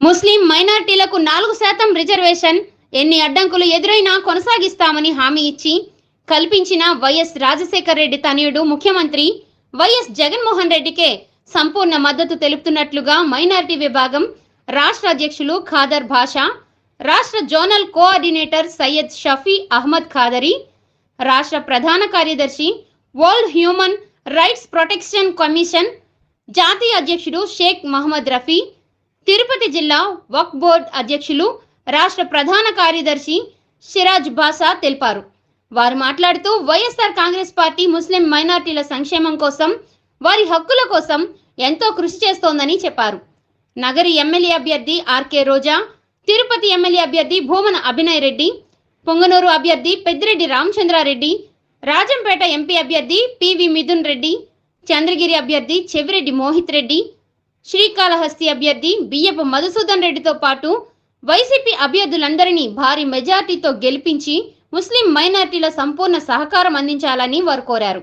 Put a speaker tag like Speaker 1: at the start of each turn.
Speaker 1: ముస్లిం మైనార్టీలకు నాలుగు శాతం రిజర్వేషన్ ఎన్ని అడ్డంకులు ఎదురైనా కొనసాగిస్తామని హామీ ఇచ్చి కల్పించిన వైఎస్ రాజశేఖర్ రెడ్డి తనయుడు ముఖ్యమంత్రి వైఎస్ జగన్మోహన్ రెడ్డికే సంపూర్ణ మద్దతు తెలుపుతున్నట్లుగా మైనార్టీ విభాగం రాష్ట్ర అధ్యక్షులు ఖాదర్ భాషా రాష్ట్ర జోనల్ కోఆర్డినేటర్ సయ్యద్ షఫీ అహ్మద్ ఖాదరి రాష్ట్ర ప్రధాన కార్యదర్శి world human rights protection commission జాతీయ అధ్యక్షుడు షేక్ మహమ్మద్ రఫీ తిరుపతి జిల్లా వక్ బోర్డ్ అధ్యక్షులు రాష్ట్ర ప్రధాన కార్యదర్శి సిరాజ్ బాసా తెలిపారు. వారు మాట్లాడుతూ వైఎస్ఆర్ కాంగ్రెస్ పార్టీ ముస్లిం మైనార్టీల సంక్షేమం కోసం వారి హక్కుల కోసం ఎంతో కృషి చేస్తోందని చెప్పారు. నగరి ఎమ్మెల్యే అభ్యర్థి R K Roja Tirupati MLA అభ్యర్థి భూమన అభినయ్ రెడ్డి పొంగనూరు అభ్యర్థి పెద్దిరెడ్డి రామచంద్రారెడ్డి రాజంపేట ఎంపీ అభ్యర్థి పివి మిథున్ రెడ్డి చంద్రగిరి అభ్యర్థి చెవిరెడ్డి మోహిత్ రెడ్డి శ్రీకాళహస్తి అభ్యర్థి బియ్యపు మధుసూదన్ రెడ్డితో పాటు వైసీపీ అభ్యర్థులందరినీ భారీ మెజార్టీతో గెలిపించి ముస్లిం మైనార్టీల సంపూర్ణ సహకారం అందించాలని వారు కోరారు.